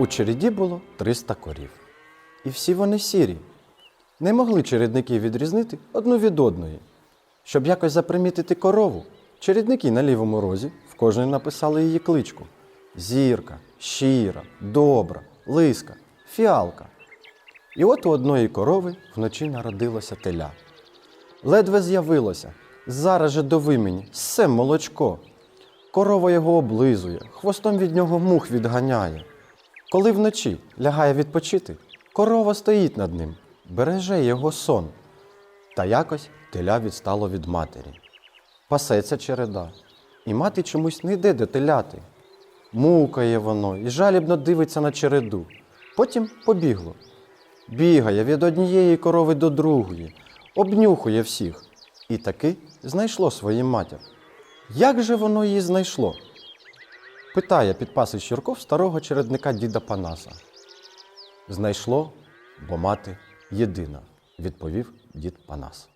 У череді було 300 корів. І всі вони сірі. Не могли чередники відрізнити одну від одної. Щоб якось запримітити корову, чередники на лівому розі в кожній написали її кличку: Зірка, щира, добра, лиска, фіалка. І от у одної корови вночі народилося теля. Ледве з'явилося, зараз же до вимені, все молочко. Корова його облизує, хвостом від нього мух відганяє. Коли вночі лягає відпочити, корова стоїть над ним, береже його сон. Та якось теля відстало від матері. Пасеться череда, і мати чомусь не йде до теляти. Мукає воно і жалібно дивиться на череду. Потім побігло. Бігає від однієї корови до другої, обнюхує всіх. І таки знайшло свою матір. Як же воно її знайшло? Питає підпасий Щурков старого чередника діда Панаса. Знайшло, бо мати єдина, відповів дід Панас.